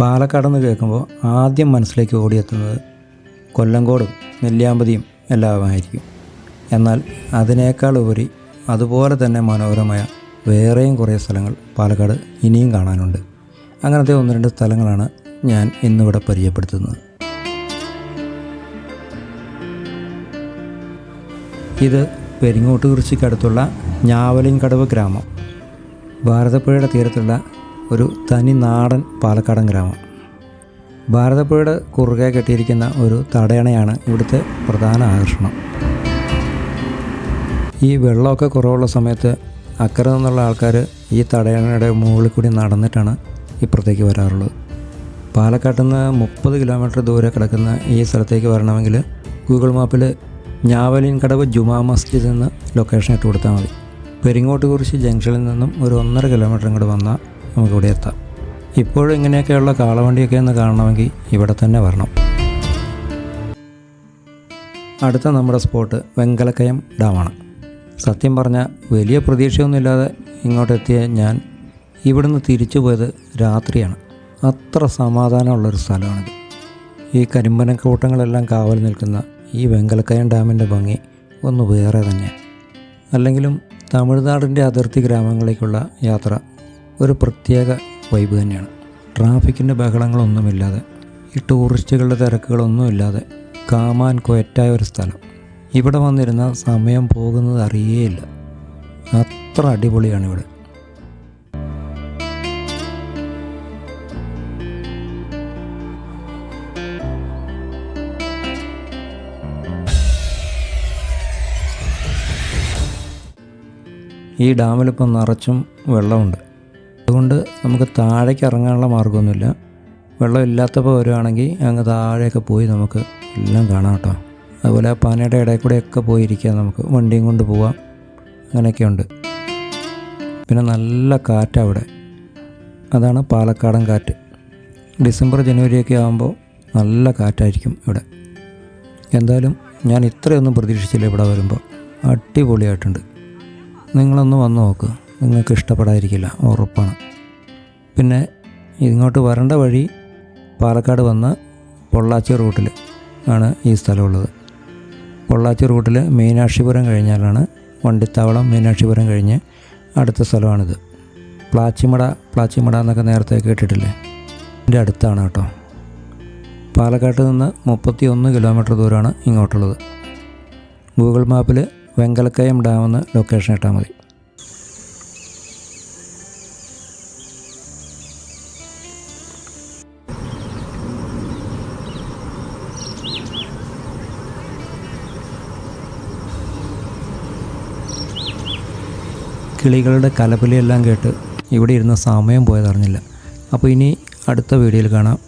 പാലക്കാടെന്ന് കേൾക്കുമ്പോൾ ആദ്യം മനസ്സിലേക്ക് ഓടിയെത്തുന്നത് കൊല്ലങ്കോടും നെല്ലിയാമ്പതിയും എല്ലാമായിരിക്കും എന്നാൽ അതിനേക്കാൾ ഉപരി അതുപോലെ തന്നെ മനോഹരമായ വേറെയും കുറേ സ്ഥലങ്ങൾ പാലക്കാട് ഇനിയും കാണാനുണ്ട്. അങ്ങനത്തെ ഒന്ന് രണ്ട് സ്ഥലങ്ങളാണ് ഞാൻ ഇന്നിവിടെ പരിചയപ്പെടുത്തുന്നത്. ഇത് പെരിങ്ങോട്ടുകുറിച്ചിക്കടുത്തുള്ള ഞാവലിൻകടവ് ഗ്രാമം. ഭാരതപ്പുഴയുടെ തീരത്തുള്ള ഒരു തനി നാടൻ പാലക്കാടൻ ഗ്രാമം. ഭാരതപ്പുഴയുടെ കുറുകെ കെട്ടിയിരിക്കുന്ന ഒരു തടയണയാണ് ഇവിടുത്തെ പ്രധാന ആകർഷണം. ഈ വെള്ളമൊക്കെ കുറവുള്ള സമയത്ത് അക്കരെ നിന്നുള്ള ആൾക്കാർ ഈ തടയണയുടെ മുകളിൽ കൂടി നടന്നിട്ടാണ് ഇപ്പുറത്തേക്ക് വരാറുള്ളത്. പാലക്കാട്ടിൽ നിന്ന് മുപ്പത് കിലോമീറ്റർ ദൂരെ കിടക്കുന്ന ഈ സ്ഥലത്തേക്ക് വരണമെങ്കിൽ ഗൂഗിൾ മാപ്പിൽ ഞാവലിൻ കടവ് ജുമാ മസ്ജിദ് നിന്ന് ലൊക്കേഷൻ ഇട്ട് കൊടുത്താൽ മതി. പെരിങ്ങോട്ട് പെരിങ്ങോട്ടുകുറിശി ജംഗ്ഷനിൽ നിന്നും ഒരു ഒന്നര കിലോമീറ്റർ ഇങ്ങോട്ട് വന്നാൽ നമുക്കിവിടെ എത്താം. ഇപ്പോഴും ഇങ്ങനെയൊക്കെയുള്ള കാളവണ്ടിയൊക്കെ ഒന്ന് കാണണമെങ്കിൽ ഇവിടെ തന്നെ വരണം. അടുത്ത നമ്മുടെ സ്പോട്ട് വെങ്കലക്കയം ഡാമാണ്. സത്യം പറഞ്ഞാൽ വലിയ പ്രതീക്ഷയൊന്നുമില്ലാതെ ഇങ്ങോട്ടെത്തിയ ഞാൻ ഇവിടുന്ന് തിരിച്ചു പോയത് രാത്രിയാണ്. അത്ര സമാധാനമുള്ളൊരു സ്ഥലമാണിത്. ഈ കരിമ്പനക്കൂട്ടങ്ങളെല്ലാം കാവൽ നിൽക്കുന്ന ഈ വെങ്കലക്കയം ഡാമിന്റെ ഭംഗി ഒന്ന് വേറെ തന്നെയാണ് അല്ലെങ്കിലും തമിഴ്നാടിന്റെ അതിർത്തി ഗ്രാമങ്ങളിലേക്കുള്ള യാത്ര ഒരു പ്രത്യേക വൈബ് തന്നെയാണ്. ട്രാഫിക്കിന്റെ ബഹളങ്ങളൊന്നുമില്ലാതെ ഈ ടൂറിസ്റ്റുകളുടെ തിരക്കുകളൊന്നുമില്ലാതെ കാമാൻ കൊയറ്റായ ഒരു സ്ഥലം. ഇവിടെ വന്നിരുന്ന സമയം പോകുന്നത് അറിയേയില്ല. അത്ര അടിപൊളിയാണ് ഇവിടെ. ഈ ഡാമിലിപ്പം നിറച്ചും വെള്ളമുണ്ട്. അതുകൊണ്ട് നമുക്ക് താഴേക്ക് ഇറങ്ങാനുള്ള മാർഗമൊന്നുമില്ല. വെള്ളം ഇല്ലാത്തപ്പോൾ വരുവാണെങ്കിൽ അങ്ങ് താഴെയൊക്കെ പോയി നമുക്ക് എല്ലാം കാണാം കേട്ടോ. അതുപോലെ പനയുടെ ഇടയിൽ കൂടെയൊക്കെ പോയിരിക്കാം നമുക്ക്. വണ്ടിയും കൊണ്ട് പോവാം. അങ്ങനെയൊക്കെയുണ്ട് പിന്നെ നല്ല കാറ്റാണ് അവിടെ. അതാണ് പാലക്കാടൻ കാറ്റ്. ഡിസംബർ ജനുവരിയൊക്കെ ആകുമ്പോൾ നല്ല കാറ്റായിരിക്കും ഇവിടെ. എന്തായാലും ഞാൻ ഇത്രയൊന്നും പ്രതീക്ഷിച്ചില്ല ഇവിടെ വരുമ്പോൾ. അടിപൊളിയായിട്ടുണ്ട്. നിങ്ങളൊന്ന് വന്ന് നോക്ക്. നിങ്ങൾക്ക് ഇഷ്ടപ്പെടാതിരിക്കില്ല. ഉറപ്പാണ്. പിന്നെ ഇങ്ങോട്ട് വരേണ്ട വഴി പാലക്കാട് വന്ന് പൊള്ളാച്ചി റൂട്ടിൽ ആണ് ഈ സ്ഥലമുള്ളത്. പൊള്ളാച്ചി റൂട്ടിൽ മീനാക്ഷിപുരം കഴിഞ്ഞാലാണ് വണ്ടിത്താവളം മീനാക്ഷിപുരം കഴിഞ്ഞ് അടുത്ത സ്ഥലമാണിത്. പ്ലാച്ചിമട പ്ലാച്ചിമട എന്നൊക്കെ നേരത്തെ കേട്ടിട്ടില്ലേ? എന്റെ അടുത്താണ് കേട്ടോ. പാലക്കാട്ട് നിന്ന് മുപ്പത്തി ഒന്ന് കിലോമീറ്റർ ദൂരമാണ് ഇങ്ങോട്ടുള്ളത്. ഗൂഗിൾ മാപ്പിൽ വെങ്കലക്കയം ഡാമെന്ന് ലൊക്കേഷൻ ഇട്ടാൽ മതി. കിളികളുടെ കലപിലയെല്ലാം കേട്ട് ഇവിടെ ഇരുന്ന സമയം പോയതറിഞ്ഞില്ല. അപ്പോൾ ഇനി അടുത്ത വീഡിയോയിൽ കാണാം.